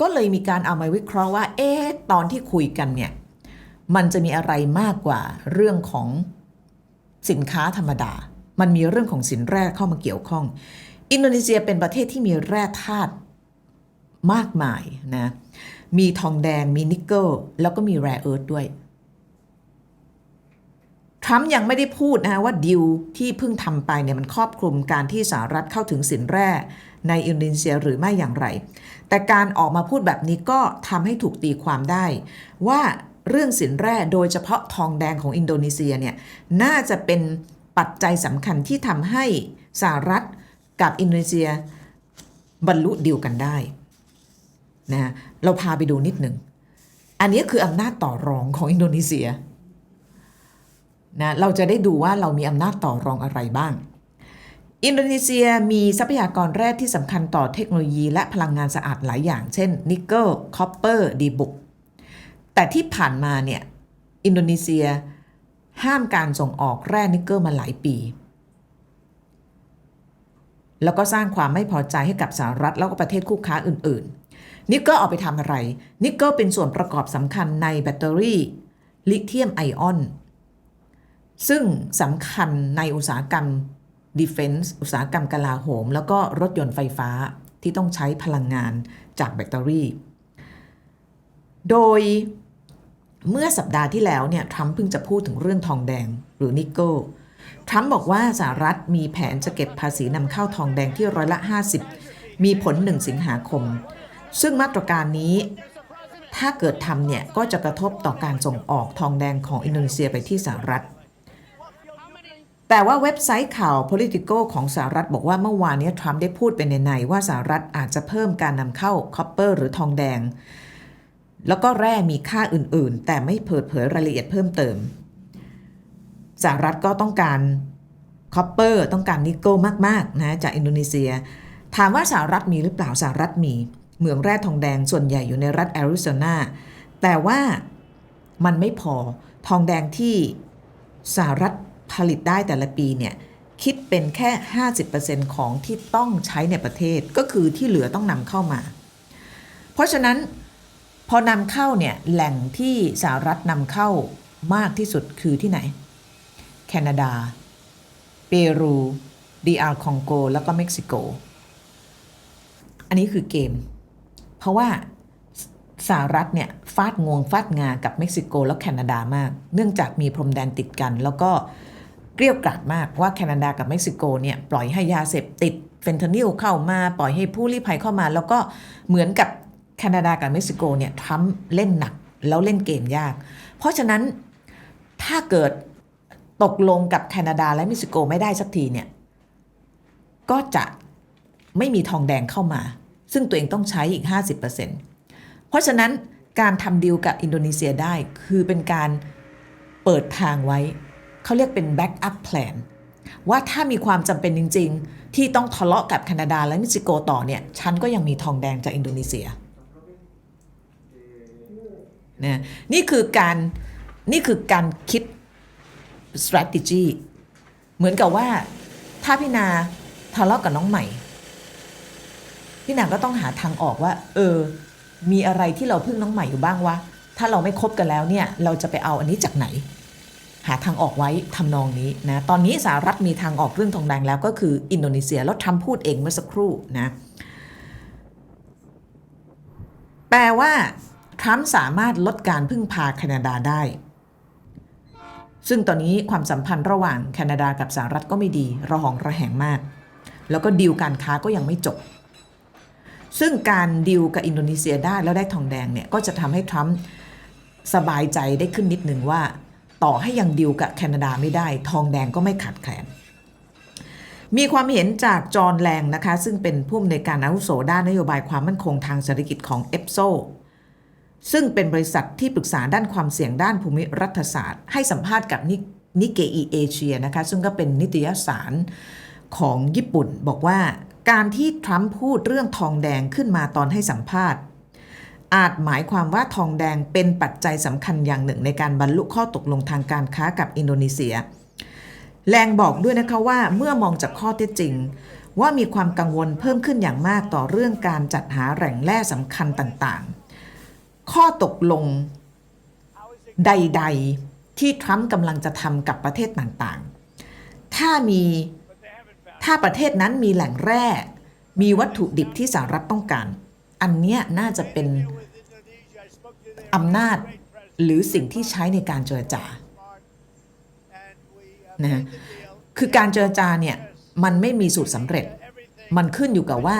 ก็เลยมีการเอามาวิเคราะห์ว่า เอ๊ะตอนที่คุยกันเนี่ย มันจะมีอะไรมากกว่าเรื่องของสินค้าธรรมดา มันมีเรื่องของสินแร่เข้ามาเกี่ยวข้อง อินโดนีเซียเป็นประเทศที่มีแร่ธาตุมากมายนะ มีทองแดง มีนิกเกิล แล้วก็มีแร่เอิร์ธด้วย ทรัมป์ยังไม่ได้พูดนะว่าดิวที่เพิ่งทำไปเนี่ยมันครอบคลุมการที่สหรัฐเข้าถึงสินแร่ ในอินโดนีเซียหรือไม่อย่างไร แต่การออกมาพูดแบบนี้ก็ทำให้ถูกตีความได้ ว่าเรื่องสินแร่โดยเฉพาะทองแดงของอินโดนีเซียเนี่ยน่าจะเป็นปัจจัยสำคัญที่ทำให้สหรัฐกับอินโดนีเซียบรรลุดีลกันได้นะเราพาไปดูนิดหนึ่ง อันนี้คืออำนาจต่อรองของอินโดนีเซียนะเราจะได้ดูว่าเรามีอำนาจต่อรองอะไรบ้าง อินโดนีเซียมีทรัพยากรแร่ที่สำคัญต่อเทคโนโลยีและพลังงานสะอาดหลายอย่าง เช่น นิกเกิล คอปเปอร์ ดีบุก แต่ที่ผ่านมาเนี่ย อินโดนีเซียห้ามการส่งออกแร่นิกเกิลมาหลายปี แล้วก็สร้างความไม่พอใจให้กับสหรัฐแล้วก็ประเทศคู่ค้าอื่น ๆ นิกเกิลเอาไปทำอะไร นิกเกิลเป็นส่วนประกอบสำคัญในแบตเตอรี่ลิเธียมไอออน ซึ่งสำคัญในอุตสาหกรรม Defense อุตสาหกรรมกลาโหม แล้วก็รถยนต์ไฟฟ้าที่ต้องใช้พลังงานจากแบตเตอรี่ โดยเมื่อสัปดาห์ที่แล้วเนี่ยทรัมป์เพิ่งจะพูดถึงเรื่องทองแดงหรือนิกเกิลทรัมป์บอกว่าสหรัฐมีแผนจะเก็บภาษีนำเข้าทองแดงที่ร้อยละ 50 มีผล 1 สิงหาคม ซึ่งมาตรการนี้ ถ้าเกิดทำเนี่ย ก็จะกระทบต่อการส่งออกทองแดงของอินโดนีเซียไปที่สหรัฐ แต่ว่าเว็บไซต์ข่าว Politico ของสหรัฐบอกว่าเมื่อวานนี้ทรัมป์ได้พูดไปในๆว่าสหรัฐอาจจะเพิ่มการนำเข้าคอปเปอร์หรือทองแดง แล้วก็แร่มีค่าอื่นๆ แต่ไม่เปิดเผยรายละเอียดเพิ่มเติมสหรัฐก็ต้องการคอปเปอร์ต้องการนิกเกิลมากๆนะจากอินโดนีเซีย ถามว่าสหรัฐมีหรือเปล่าสหรัฐมี เหมืองแร่ทองแดงส่วนใหญ่อยู่ในรัฐแอริโซนาแต่ว่ามันไม่พอทองแดงที่สหรัฐ ผลิตได้แต่ละปีเนี่ยคิดเป็นแค่ 50%ของที่ต้องใช้ในประเทศก็คือที่เหลือต้องนำเข้ามา เพราะฉะนั้นพอนำเข้าเนี่ยแหล่งที่สหรัฐนำเข้ามากที่สุดคือที่ไหน แคนาดา เปรูดีอาร์คองโก แล้วก็เม็กซิโก อันนี้คือเกม เพราะว่าสหรัฐเนี่ยฟาดงวงฟาดงากับเม็กซิโก แล้วแคนาดามาก เนื่องจากมีพรมแดนติดกันแล้วก็ เกลี้ยกราดมากว่าแคนาดากับเม็กซิโกเนี่ยปล่อยให้ยาเสพติดเฟนทานิลเข้ามาปล่อยให้ผู้ลี้ภัยเข้ามา แล้วก็เหมือนกับแคนาดากับเม็กซิโกเนี่ยทรัมป์เล่นหนักแล้วเล่นเกมยาก เพราะฉะนั้นถ้าเกิดตกลงกับแคนาดาและเม็กซิโกไม่ได้สักทีเนี่ยก็จะไม่มีทองแดงเข้ามา ซึ่งตัวเองต้องใช้อีก 50%เพราะฉะนั้นการทำดีลกับอินโดนีเซียได้คือเป็นการเปิดทางไว้ เขาเรียกเป็น backup plan ว่าถ้ามีความจำเป็นจริง ๆ ที่ต้องทะเลาะกับแคนาดาและเม็กซิโกต่อเนี่ยฉันก็ยังมีทองแดงจากอินโดนีเซียนะนี่คือการนี่คือการคิด strategy เหมือนกับว่าถ้าพี่นาทะเลาะกับน้องใหม่ พี่นาก็ต้องหาทางออกว่า เออ มีอะไรที่เราพึ่งน้องใหม่อยู่บ้างวะ ถ้าเราไม่คบกันแล้วเนี่ย เราจะไปเอาอันนี้จากไหน หาทางออกไว้ทำนองนี้นะ ตอนนี้สหรัฐมีทางออกเรื่องทองแดงแล้วก็คืออินโดนีเซียแล้วทำพูดเองเมื่อสักครู่นะ แปลว่าทรัมป์สามารถลดการพึ่งพาแคนาดาได้ ซึ่งตอนนี้ความสัมพันธ์ระหว่างแคนาดากับสหรัฐก็ไม่ดี ระหองระแหงมาก แล้วก็ดีลการค้าก็ยังไม่จบ ซึ่งการดีลกับอินโดนีเซียได้แล้วได้ทองแดงเนี่ยก็จะทำให้ทรัมป์สบายใจได้ขึ้นนิดหนึ่งว่า ต่อให้ยังดีลกับแคนาดาไม่ได้ ทองแดงก็ไม่ขาดแคลนมีความเห็นจากจอห์นแลงนะคะ ซึ่งเป็นผู้อำนวยการอาวุโสด้านนโยบายความมั่นคงทางเศรษฐกิจของเอฟโซซึ่งเป็นบริษัทที่ปรึกษาด้านความเสี่ยงด้านภูมิรัฐศาสตร์ ให้สัมภาษณ์กับนิเกอีเอเชียนะคะ ซึ่งก็เป็นนิตยสารของญี่ปุ่น บอกว่าการที่ทรัมป์พูดเรื่องทองแดงขึ้นมาตอนให้สัมภาษณ์ อาจหมายความว่าทองแดงเป็นปัจจัยสำคัญอย่างหนึ่งในการบรรลุข้อตกลงทางการค้ากับอินโดนีเซีย แรงบอกด้วยนะคะว่าเมื่อมองจากข้อเท็จจริง ว่ามีความกังวลเพิ่มขึ้นอย่างมากต่อเรื่องการจัดหาแหล่งแร่สำคัญต่างๆ ข้อตกลงใด ๆ ที่ทรัมป์กำลังจะทำกับประเทศต่างๆ ถ้ามีถ้าประเทศนั้นมีแหล่งแร่ มีวัตถุดิบที่สหรัฐต้องการ อันเนี้ยน่าจะเป็น อำนาจหรือสิ่งที่ใช้ในการเจรจานะคือการเจรจาเนี่ยมันไม่มีสูตรสำเร็จ มันขึ้นอยู่กับว่า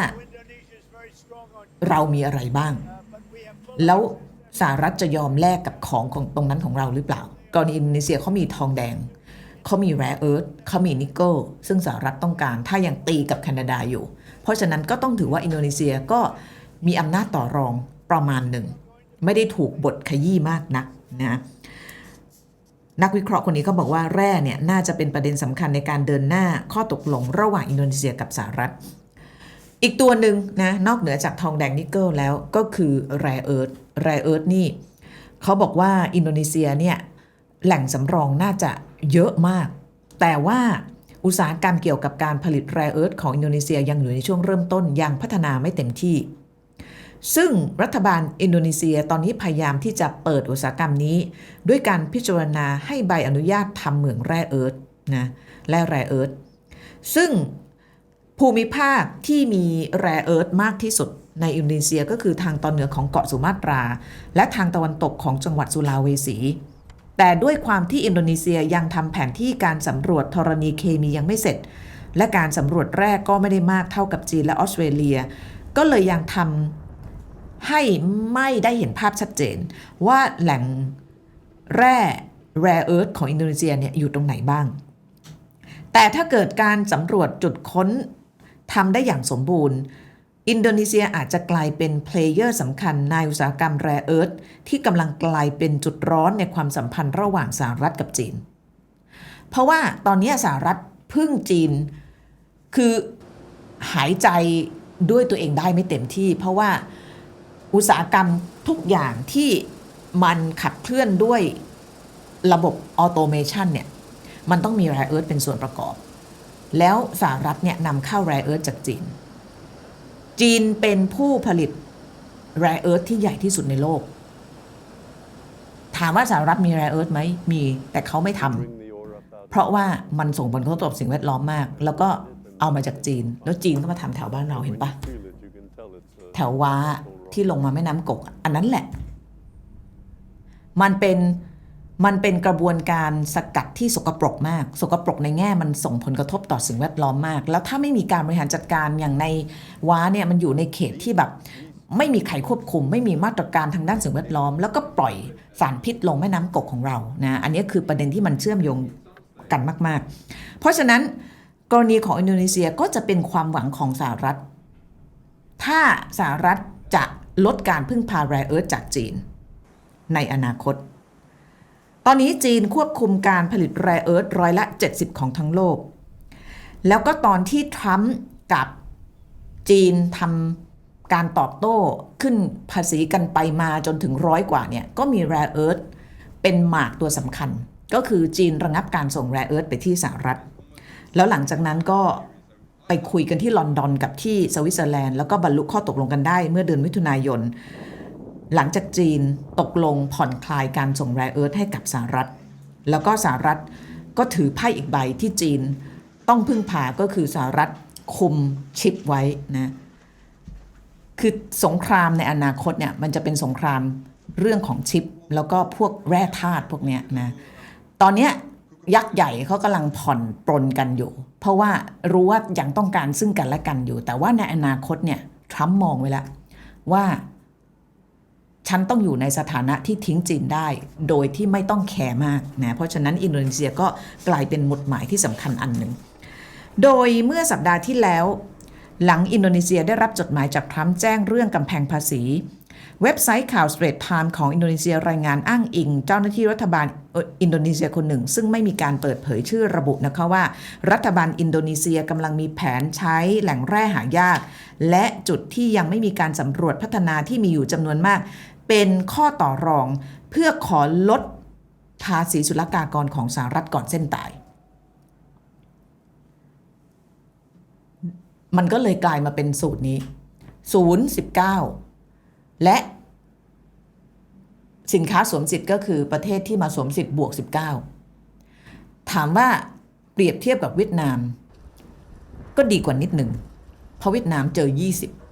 เรามีอะไรบ้าง แล้วสหรัฐจะยอมแลกกับของของตรงนั้นของเราหรือเปล่ากรณีอินโดนีเซียเขามีทองแดงเขามีแร่เอิร์ธเขามีนิกเกิลซึ่งสหรัฐต้องการถ้ายังตีกับแคนาดาอยู่ เพราะฉะนั้นก็ต้องถือว่าอินโดนีเซียก็มีอำนาจต่อรองประมาณหนึ่ง ไม่ได้ถูกบทขยี้มากนักนะนักวิเคราะห์คนนี้ก็บอกว่าแร่เนี่ยน่าจะเป็นประเด็นสำคัญในการเดินหน้าข้อตกลงระหว่างอินโดนีเซียกับสหรัฐ อีกตัวหนึ่งนะนอกเหนือจากทองแดงนิกเกิลแล้วก็คือแร่เอิร์ธแร่เอิร์ธนี่เขาบอกว่าอินโดนีเซียเนี่ยแหล่งสำรองน่าจะเยอะมาก แต่ว่าอุตสาหกรรมเกี่ยวกับการผลิตแร่เอิร์ธของอินโดนีเซียยังอยู่ในช่วงเริ่มต้นยังพัฒนาไม่เต็มที่ ซึ่งรัฐบาลอินโดนีเซียตอนนี้พยายามที่จะเปิดอุตสาหกรรมนี้ ด้วยการพิจารณาให้ใบอนุญาตทำเหมืองแร่เอิร์ธนะแร่แร่เอิร์ธซึ่งภูมิภาคที่มีแร่เอิร์ธมากที่สุดในอินโดนีเซียก็คือทางตอนเหนือของเกาะสุมาตรา และทางตะวันตกของจังหวัดสุลาเวสี แต่ด้วยความที่อินโดนีเซียยังทำแผนที่การสำรวจธรณีเคมียังไม่เสร็จ และการสำรวจแร่ก็ไม่ได้มากเท่ากับจีนและออสเตรเลีย ก็เลยยังทำ ให้ไม่ได้เห็นภาพชัดเจน ว่าแหล่งแร่แร่เอิร์ธของอินโดนีเซียเนี่ยอยู่ตรงไหนบ้าง แต่ถ้าเกิดการสำรวจจุดค้นทำได้อย่างสมบูรณ์ อินโดนีเซียอาจจะกลายเป็นเพลเยอร์สำคัญในอุตสาหกรรมแร่เอิร์ธที่กำลังกลายเป็นจุดร้อนในความสัมพันธ์ระหว่างสหรัฐกับจีน เพราะว่าตอนนี้สหรัฐพึ่งจีน คือหายใจด้วยตัวเองได้ไม่เต็มที่ เพราะว่า อุตสาหกรรมทุกอย่างที่มันขับเคลื่อนด้วยระบบออโตเมชันเนี่ย มันต้องมีแร่เอิร์ธเป็นส่วนประกอบ แล้วสหรัฐเนี่ยนำเข้าแร่เอิร์ธจากจีน จีนเป็นผู้ผลิตแร่เอิร์ธที่ใหญ่ที่สุดในโลก ถามว่าสหรัฐมีแร่เอิร์ธไหมมีแต่เขาไม่ทำเพราะว่ามันส่งผลกระทบต่อสิ่งแวดล้อมมาก แล้วก็เอามาจากจีน แล้วจีนก็มาทำแถวบ้านเราเห็นปะ แถวว้าที่ลงมาแม่น้ำกก อันนั้นแหละ มันเป็นมันเป็นกระบวนการสกัดที่สกปรกมาก สกปรกในแง่มันส่งผลกระทบต่อสิ่งแวดล้อมมาก แล้วถ้าไม่มีการบริหารจัดการอย่างในว้าเนี่ยมันอยู่ในเขตที่แบบ ไม่มีใครควบคุม ไม่มีมาตรการทางด้านสิ่งแวดล้อม แล้วก็ปล่อยสารพิษลงแม่น้ำกกของเรานะอันนี้คือประเด็นที่มันเชื่อมโยงกันมาก ๆ เพราะฉะนั้นกรณีของอินโดนีเซียก็จะเป็นความหวังของสหรัฐ ถ้าสหรัฐจะลดการพึ่งพาแร่เอิร์ธจากจีน ในอนาคต ตอนนี้จีนควบคุมการผลิตแร่เอิร์ธร้อยละ 70 ของทั้งโลก แล้วก็ตอนที่ทรัมป์กับจีนทำการตอบโต้ขึ้นภาษีกันไปมาจนถึงร้อยกว่าเนี่ย ก็มีแร่เอิร์ธเป็นหมากตัวสำคัญ ก็คือจีนระงับการส่งแร่เอิร์ธไปที่สหรัฐ แล้วหลังจากนั้นก็ ไปคุยกันที่ลอนดอนกับที่สวิตเซอร์แลนด์แล้วก็บรรลุข้อตกลงกันได้เมื่อเดือนมิถุนายน หลังจากจีนตกลงผ่อนคลายการส่งแร่เอิร์ธให้กับสหรัฐ แล้วก็สหรัฐก็ถือไพ่อีกใบที่จีนต้องพึ่งพาก็คือสหรัฐคุมชิปไว้นะคือสงครามในอนาคตเนี่ยมันจะเป็นสงครามเรื่องของชิป แล้วก็พวกแร่ธาตุพวกเนี้ยนะตอนเนี้ยยักษ์ใหญ่เขากำลังผ่อนปรนกันอยู่ เพราะว่ารู้ว่ายังต้องการซึ่งกันและกันอยู่ แต่ว่าในอนาคตเนี่ยทรัมป์มองไว้แล้วว่า ฉันต้องอยู่ในสถานะที่ทิ้งจีนได้ โดยที่ไม่ต้องแคร์มากนะเพราะฉะนั้นอินโดนีเซียก็กลายเป็นหมุดหมายที่สำคัญอันหนึ่ง โดยเมื่อสัปดาห์ที่แล้ว หลังอินโดนีเซียได้รับจดหมายจากทรัมป์แจ้งเรื่องกำแพงภาษี เว็บไซต์ข่าว Straits Times ของอินโดนีเซียรายงานอ้างอิง เจ้าหน้าที่รัฐบาลอินโดนีเซียคนหนึ่ง ซึ่งไม่มีการเปิดเผยชื่อระบุนะคะว่า รัฐบาลอินโดนีเซียกำลังมีแผนใช้แหล่งแร่หายาก และจุดที่ยังไม่มีการสำรวจพัฒนาที่มีอยู่จำนวนมาก เป็นข้อต่อรอง เพื่อขอลดภาษีศุลกากรของสหรัฐก่อนเส้นตายมันก็เลยกลายมาเป็นสูตรนี้ 0 19 และสินค้าสวมสิทธิ์ก็คือประเทศที่มาสวมสิทธิ์บวก 19 ถามว่าเปรียบเทียบกับเวียดนาม ก็ดีกว่านิดหนึ่งเพราะเวียดนามเจอ 20